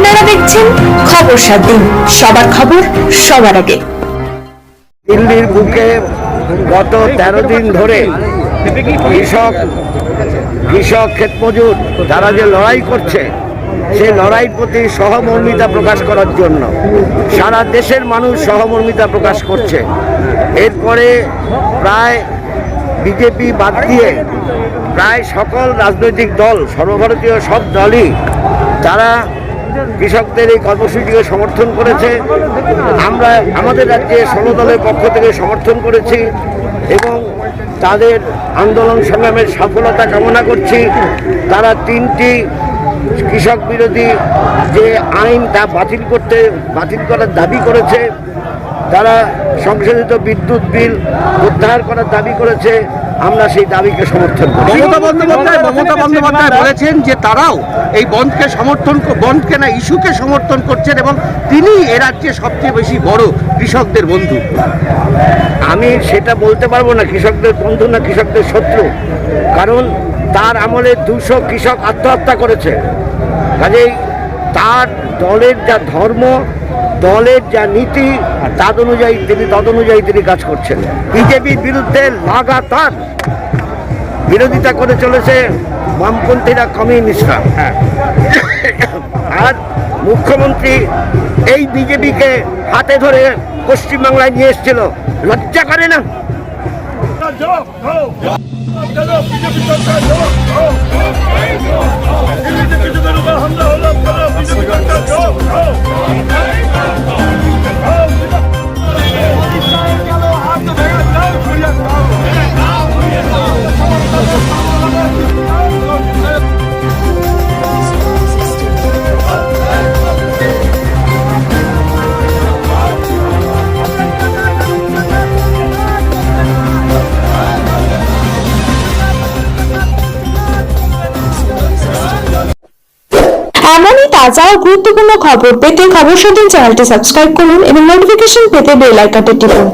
আপনারা দেখছেন খবর সাত দিন সবার খবর সবার আগে। দিল্লির বুকে গত তেরো দিন ধরে কৃষক কৃষক ক্ষেতমজুর তারা যে লড়াই করছে সেই লড়াইয়ের প্রতি সহমর্মিতা প্রকাশ করার জন্য সারা দেশের মানুষ সহমর্মিতা প্রকাশ করছে। এরপরে প্রায় বিজেপি বাদ দিয়ে প্রায় সকল রাজনৈতিক দল, সর্বভারতীয় সব দলই তারা কৃষকদের এই কর্মসূচিকে সমর্থন করেছে। আমরা আমাদের রাজ্যে ষোলো দলের পক্ষ থেকে সমর্থন করেছি এবং তাদের আন্দোলন সংগ্রামের সফলতা কামনা করছি। তারা তিনটি কৃষক বিরোধী যে আইন তা বাতিল করতে বাতিল করার দাবি করেছে তারা সংশোধিত বিদ্যুৎ বিল উদ্ধার করার দাবি করেছে আমরা সেই দাবিকে সমর্থন করি। মমতা বন্দ্যোপাধ্যায় মমতা বন্দ্যোপাধ্যায় বলেছেন যে তারাও এই বন্ধকে সমর্থন বন্ধকে না ইস্যুকে সমর্থন করছেন এবং তিনি এ রাজ্যে সবচেয়ে বেশি বড় কৃষকদের বন্ধু। আমি সেটা বলতে পারব না কৃষকদের বন্ধু না কৃষকদের শত্রু। কারণ তার আমলে দুশো কৃষক আত্মহত্যা করেছে। কাজেই তার দলের যা ধর্ম দলের যা নীতি তাদ অনুযায়ী তিনি তদ অনুযায়ী তিনি কাজ করছেন। বিজেপির বিরুদ্ধে লাগাতার বিরোধিতা করে চলেছে বামপন্থীরা কমিউনিস্টরা আর মুখ্যমন্ত্রী এই বিজেপিকে হাতে ধরে পশ্চিমবাংলায় নিয়ে এসেছিল। লজ্জা করে না? এমনই তাজা ও গুরুত্বপূর্ণ খবর পেতে খবর সাত দিন চ্যানেলটি সাবস্ক্রাইব করুন এবং নোটিফিকেশন পেতে বেল আইকনটি টিপুন।